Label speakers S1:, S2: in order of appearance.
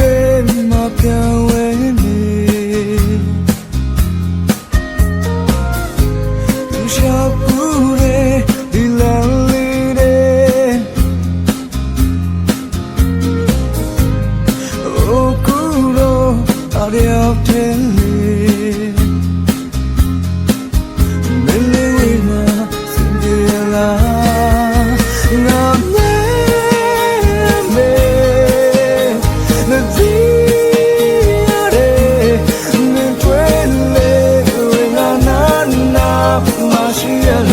S1: တယ်မပြော 心越。